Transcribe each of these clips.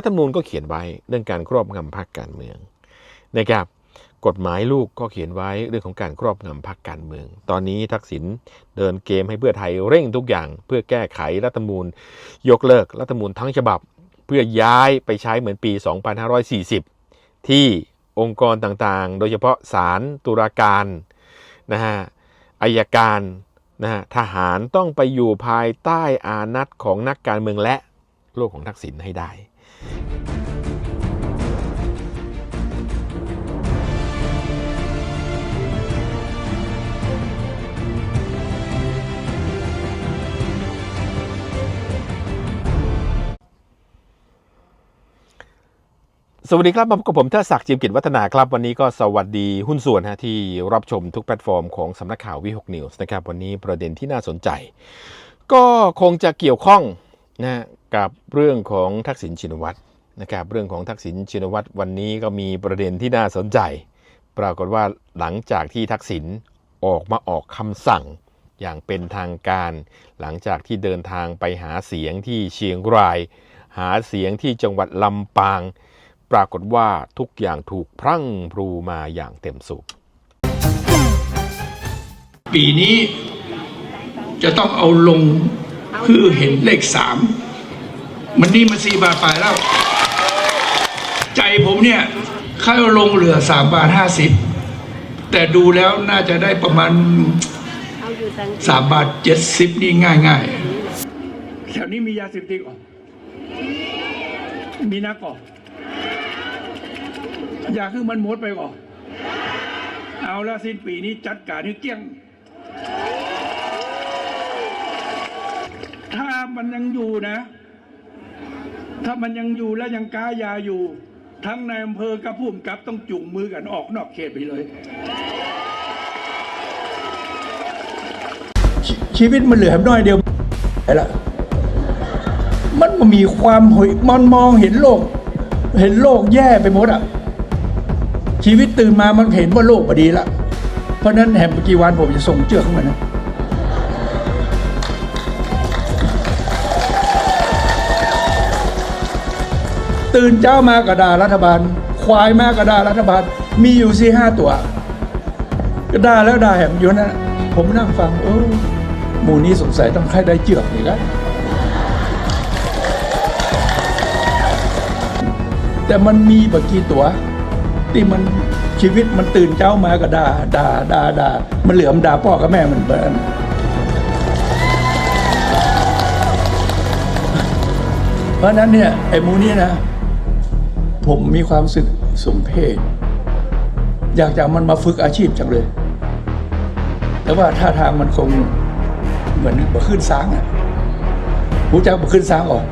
รัฐธรรมนูญก็เขียนไว้เรื่องการครอบงำพรรคการเมืองนะครับกฎหมายลูกก็เขียนไว้เรื่องของการครอบงำพรรคการเมือง ตอนนี้ทักษิณเดินเกมให้เพื่อไทยเร่งทุกอย่าง เพื่อแก้ไขรัฐธรรมนูญ ยกเลิกรัฐธรรมนูญทั้งฉบับ เพื่อย้ายไปใช้เหมือนปี 2540 ที่องค์กรต่างๆ โดยเฉพาะศาลตุลาการนะฮะอายการนะฮะทหารต้องไปอยู่ภายใต้อานัตของนักการเมืองและโลกของทักษิณให้ได้ สวัสดีครับมาพบกับผมเทดศักดิ์จิมกิจวัฒนาครับ วันนี้ก็สวัสดีหุ้นส่วนฮะที่รับชมทุกแพลตฟอร์มของสำนักข่าววิหกนิวส์นะครับ วันนี้ประเด็นที่น่าสนใจ ก็คงจะเกี่ยวข้องนะ กับเรื่องของทักษิณชินวัตรนะครับเรื่องของทักษิณชินวัตรวันนี้ก็มีประเด็นที่น่าสนใจ ปรากฏว่าหลังจากที่ทักษิณออกมาออกคำสั่งอย่างเป็นทางการ หลังจากที่เดินทางไปหาเสียงที่เชียงราย หาเสียงที่จังหวัดลำปาง ปรากฏว่าทุกอย่างถูกพรั่งพรูมาอย่างเต็มสูบปีนี้จะต้องเอาลงเพื่อเห็นเลขสาม มันนี่มาสี่บาทไปแล้ว ใจผมเนี่ยค่าเอาลงเหลือสามบาทห้าสิบแต่ดูแล้วน่าจะได้ประมาณสามบาทเจ็ดสิบนี่ง่ายง่ายๆแถวนี้มียาเสพติดก่อมีนักก่อนอยากให้มันหมดไปก่อนเอาละสิ้นปีนี้จัดการให้เกลี้ยง ถ้ามันยังอยู่นะ ถ้ามันยังอยู่และยังกายาอยู่ ทั้งในายอำเภอกับผู้กำกับต้องจุงมือกันออกนอกเขตไปเลยชชีวิตมันเหลือแค่น้อยเดียวไอ้ละมันมีความหยมันมองเห็นโลก เห็นโลกแย่ไปหมดอะ ชีวิตตื่นมามันเห็นว่าโลกพอดีละเพราะฉะนั้นแหมกี่วันผมจะส่งเจือกเข้ามานะ ตื่นเจ้ามากระดารัฐบาล ควายมากระดารัฐบาล มีอยู่สี่ห้าตัวก็ด่าแล้วด่าแหมอยู่นะผมนั่งฟังเออหมู่นี้สงสัยต้องใครได้เจือกนี่ละแต่มันมีบางกี่ตัว ที่มันชีวิตมันตื่นเจ้ามาก็ด่าด่าด่าด่ามันเหลือมด่าพ่อกับแม่มันเบินเพราะนั้นเนี่ยไอ้มูนี่นะ ผมมีความรู้สึกสมเพศอยากจะเอามันมาฝึกอาชีพจังเลย แต่ว่าท่าทางมันคงเหมือนบขึ้นซางอะหูจักบขึ้นซางออก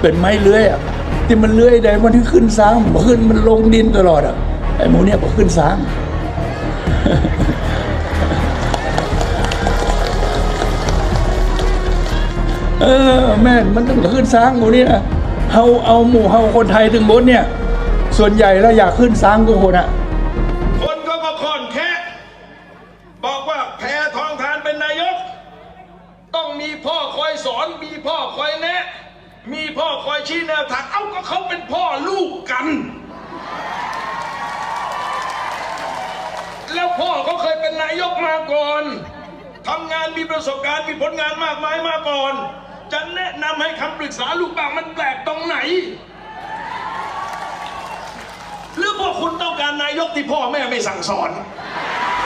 เป็นไม้เลื้อยอะที่มันเลื้อยได้มันที่ขึ้นซางบขึ้นมันลงดินตลอดอะไอ้หมูเนี่ยบขึ้นซางเออแม่มันต้องขึ้นซางหมูนี่นะ เฮาเอาหมู่เฮาคนไทยถึงหมดเนี่ย ส่วนใหญ่แล้วอยากขึ้นซ้างทุกคนอะคนก็มาค่อนแค่บอกว่าแพทองทานเป็นนายก ต้องมีพ่อคอยสอนมีพ่อคอยแนะ มีพ่อคอยชี้แนวทางเอ้าก็เขาเป็นพ่อลูกกัน แล้วพ่อเขาเคยเป็นนายกมาก่อนทำงานมีประสบการณ์มีผลงานมากมายมาก่อน นะนำให้คำปรึกษาลูกบ้างมันแปลกตรงไหน หรือพวกคุณต้องการนายกที่พ่อแม่ไม่สั่งสอน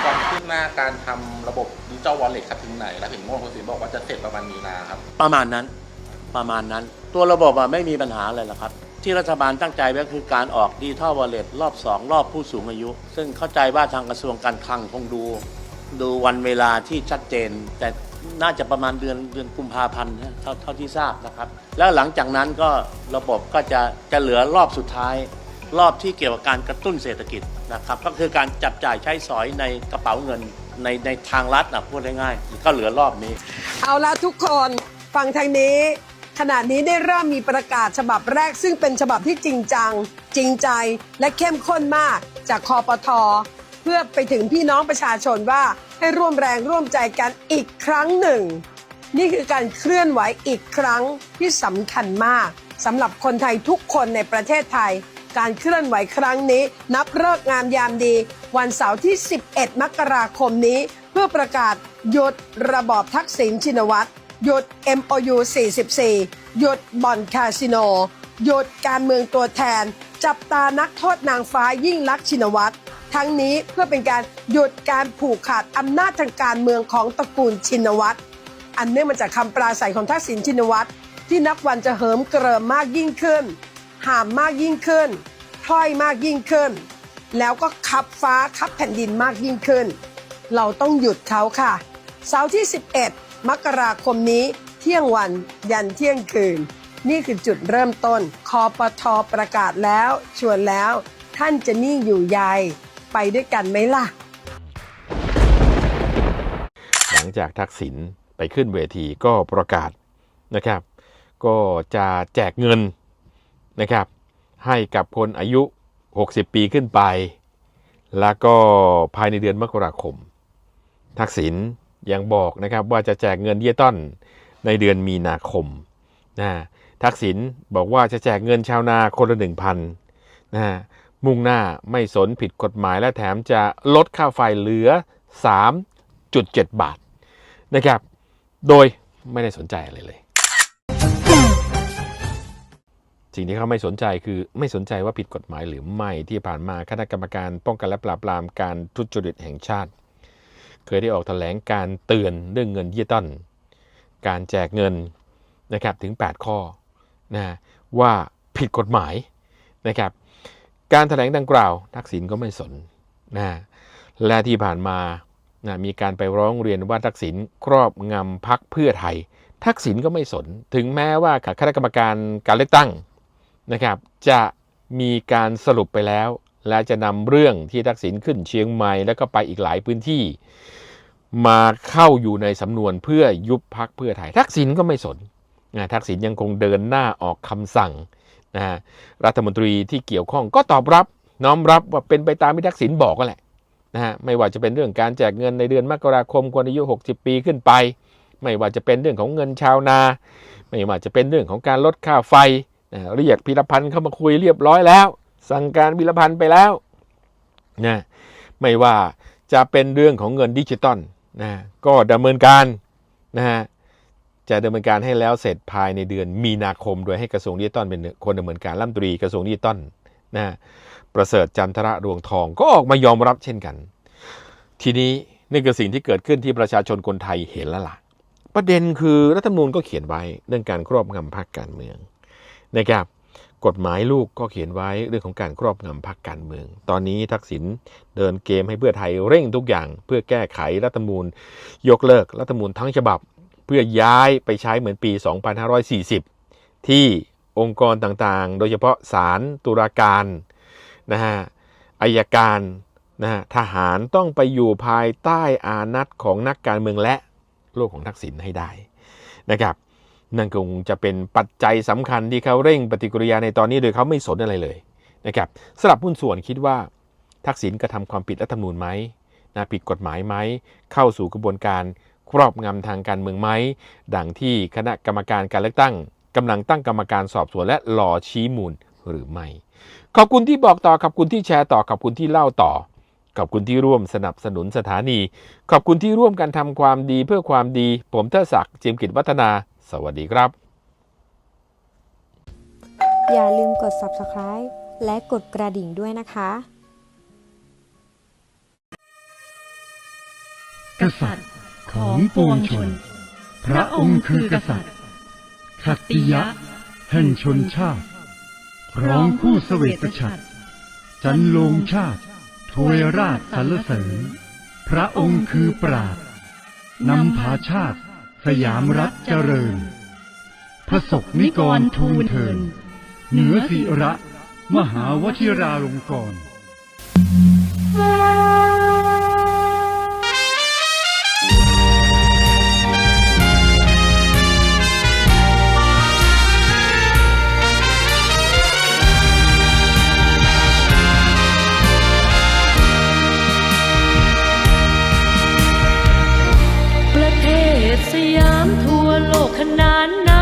ความคืบหน้าการทำระบบดิจิตอลวอลเล็ตครับถึงไหน แล้วเห็นโมงคุณศิลป์บอกว่าจะเสร็จประมาณมีนาครับ ประมาณนั้น ประมาณนั้น ตัวระบบอะไม่มีปัญหาอะไรหรอกครับ ที่รัฐบาลตั้งใจไว้คือการออกดิจิทัลวอลเล็ตรอบ 2 รอบผู้สูงอายุ ซึ่งเข้าใจว่าทางกระทรวงการคลังคงดู ดูวันเวลาที่ชัดเจน แต่ น่าจะประมาณเดือนเดือนกุมภาพันธ์นะเท่าเท่าที่ทราบนะครับ แล้วหลังจากนั้นก็ระบบก็จะจะเหลือรอบสุดท้าย รอบที่เกี่ยวกับการกระตุ้นเศรษฐกิจนะครับ ก็คือการจับจ่ายใช้สอยในกระเป๋าเงินในในทางรัฐนะพูดง่ายๆก็เหลือรอบนี้ เอาละทุกคนฟังทางนี้ ขณะนี้ได้เริ่มมีประกาศฉบับแรก ซึ่งเป็นฉบับที่จริงจัง จริงใจและเข้มข้นมากจากคอปท เพื่อไปถึงพี่น้องประชาชนว่าให้ร่วมแรงร่วมใจกันอีกครั้งหนึ่ง นี่คือการเคลื่อนไหวอีกครั้งที่สำคัญมากสำหรับคนไทยทุกคนในประเทศไทย การเคลื่อนไหวครั้งนี้ นับเลิกงามยามดี วันเสาร์ที่ 11 มกราคมนี้ เพื่อประกาศหยุดระบอบทักษิณชินวัตรหยุด MOU 44 หยุดบ่อนคาสิโน หยุดการเมืองตัวแทน จับตานักโทษนางฟ้ายิ่งลักษณ์ชินวัตร ทั้งนี้เพื่อเป็นการหยุดการผูกขาดอำนาจทางการเมืองของตระกูลชินวัตรอันเนื่องมาจากคำปราศัยของทักษิณชินวัตรที่นับวันจะเหิมเกริมมากยิ่งขึ้น ห่ามมากยิ่งขึ้นพล่อยมากยิ่งขึ้น แล้วก็คับฟ้าคับแผ่นดินมากยิ่งขึ้น เราต้องหยุดเขาค่ะ เสาร์ที่ 11 มกราคมนี้เที่ยงวันยันเที่ยงคืน นี่คือจุดเริ่มต้นคอปทประกาศแล้ว ชวนแล้ว ท่านจะนิ่งอยู่ใย ไปด้วยกันไหมล่ะ หลังจากทักษิณไปขึ้นเวทีก็ประกาศนะครับ ก็จะแจกเงินนะครับ ให้กับคนอายุ 60 ปีขึ้นไป แล้วก็ภายในเดือนมกราคม ทักษิณยังบอกนะครับว่าจะแจกเงินเยต้นในเดือนมีนาคมนะทักษิณบอกว่าจะแจกเงินชาวนาคนละหนึ่งพันนะ มุ่งหน้าไม่สนผิดกฎหมายและแถมจะลดค่าไฟเหลือ 3.7 บาทนะครับ โดยไม่ได้สนใจอะไรเลย สิ่งที่เขาไม่สนใจคือไม่สนใจว่าผิดกฎหมายหรือไม่ที่ผ่านมาคณะกรรมการป้องกันและปราบปรามการทุจริตแห่งชาติ เคยได้ออกแถลงการเตือนเรื่องเงินยี่ต้นการแจกเงินนะครับถึง 8 ข้อนะว่าผิดกฎหมายนะครับ การแถลงดังกล่าว ทักษิณก็ไม่สนนะและที่ผ่านมานะมีการไปร้องเรียนว่าทักษิณครอบงำพักเพื่อไทย ทักษิณก็ไม่สน ถึงแม้ว่าคณะกรรมการการเลือกตั้งนะครับจะมีการสรุปไปแล้ว และจะนำเรื่องที่ทักษิณขึ้นเชียงใหม่แล้วก็ไปอีกหลายพื้นที่ มาเข้าอยู่ในสำนวนเพื่อยุบพักเพื่อไทย ทักษิณก็ไม่สนนะทักษิณยังคงเดินหน้าออกคำสั่ง นะฮะรัฐมนตรีที่เกี่ยวข้องก็ตอบรับน้อมรับว่าเป็นไปตามที่ทักษิณบอกก็แหละนะฮะไม่ว่าจะเป็นเรื่องการแจกเงินในเดือนมกราคมคนอายุ 60 ปีขึ้นไป ไม่ว่าจะเป็นเรื่องของเงินชาวนา ไม่ว่าจะเป็นเรื่องของการลดค่าไฟนะเรียกพิรพันธ์เข้ามาคุยเรียบร้อยแล้ว สั่งการพิรพันธ์ไปแล้วนะไม่ว่าจะเป็นเรื่องของเงินดิจิตอลนะก็ดำเนินการนะฮะ จะดำเนินการให้แล้วเสร็จภายในเดือนมีนาคม โดยให้กระทรวงดิจิตอลเป็นคนดำเนินการรัฐมนตรีกระทรวงดิจิตอลนะประเสริฐจันทระรวงทองก็ออกมายอมรับเช่นกัน ทีนี้นี่คือสิ่งที่เกิดขึ้นที่ประชาชนคนไทยเห็นแล้วล่ะ ประเด็นคือรัฐธรรมนูญก็เขียนไว้เรื่องการครอบงำพรรคการเมืองนะครับกฎหมายลูกก็เขียนไว้เรื่องของการครอบงำพรรคการเมือง ตอนนี้ทักษิณเดินเกมให้เพื่อไทยเร่งทุกอย่าง เพื่อแก้ไขรัฐธรรมนูญยกเลิกรัฐธรรมนูญทั้งฉบับ เพื่อย้ายไปใช้เหมือนปี 2540 ที่องค์กรต่างๆ โดยเฉพาะศาลตุลาการนะฮะอายการนะฮะทหารต้องไปอยู่ภายใต้อานัตของนักการเมืองและโลกของทักษิณให้ได้นะครับนั่นคงจะเป็นปัจจัยสำคัญที่เขาเร่งปฏิกิริยาในตอนนี้โดยเขาไม่สนอะไรเลยนะครับสำหรับหุ้นส่วนคิดว่าทักษิณกระทำความผิดรัฐธรรมนูญไหมนะผิดกฎหมายไหมเข้าสู่กระบวนการ ครอบงำทางการเมืองไหม ดังที่คณะกรรมการการเลือกตั้งกำลังตั้งกรรมการสอบสวนและรอชี้มูลหรือไม่ ขอบคุณที่บอกต่อ ขอบคุณที่แชร์ต่อ ขอบคุณที่เล่าต่อ ขอบคุณที่ร่วมสนับสนุนสถานี ขอบคุณที่ร่วมกันทำความดีเพื่อความดี ผมเทดศักดิ์จิมกิจวัฒนา สวัสดีครับ อย่าลืมกด subscribe และกดกระดิ่งด้วยนะคะกษัตริย์ ของปวงชน พระองค์คือกษัตริย์ขัตติยะ แห่งชนชาติร้องคู่เสวตฉัตรจันลงชาติถวยราชสรรเสริญ พระองค์คือปราดนำพาชาติ สยามรัฐเจริญ พระศกนิกรทูลเทิน เหนือศิระ มหาวชิราลงกรณ์ สยามทั่วโลกขนาน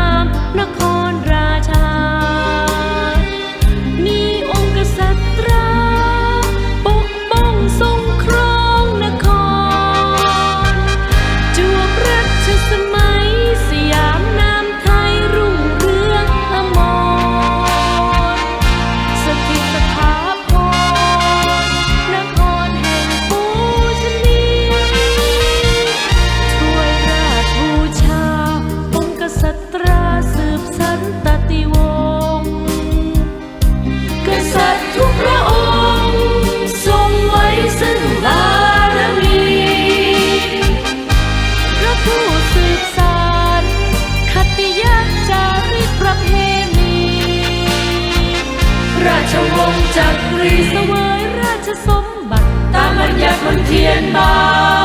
จักรีสวยราชสมบัติตามบัญญัติมันเทียนบาน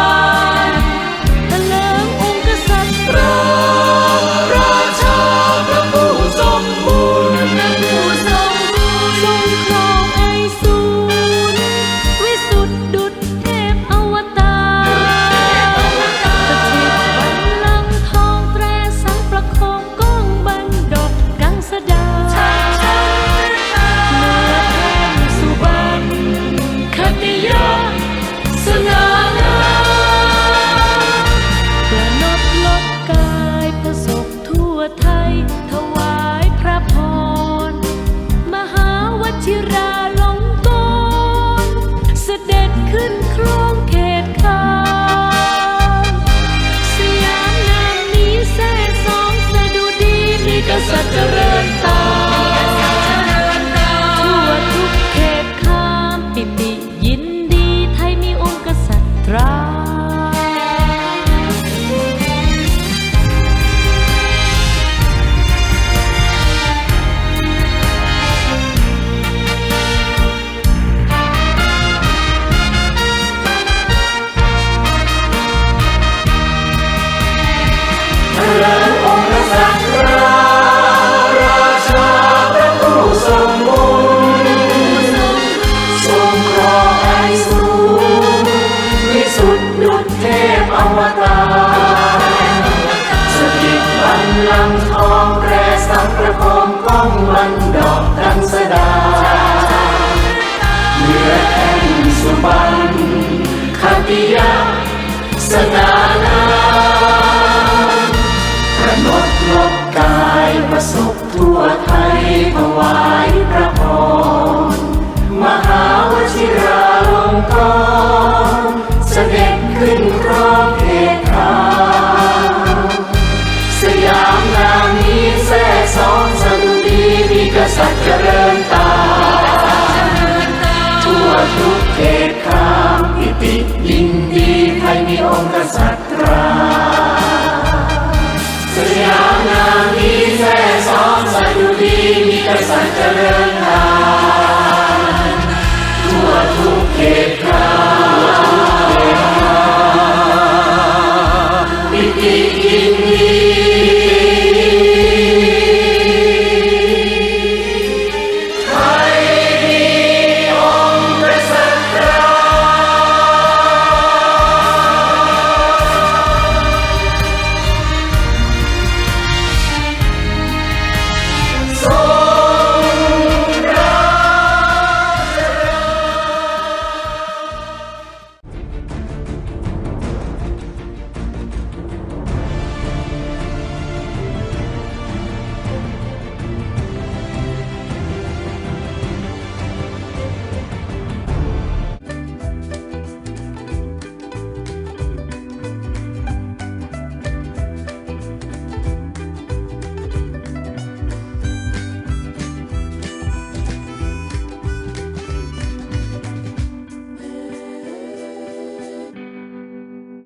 ติสนานามประนดลบกายประสบทั่วไทยถวายพระพรมหาวชิราลงกรเสด็จ ริญนานทั่วทุกเหตุการณ์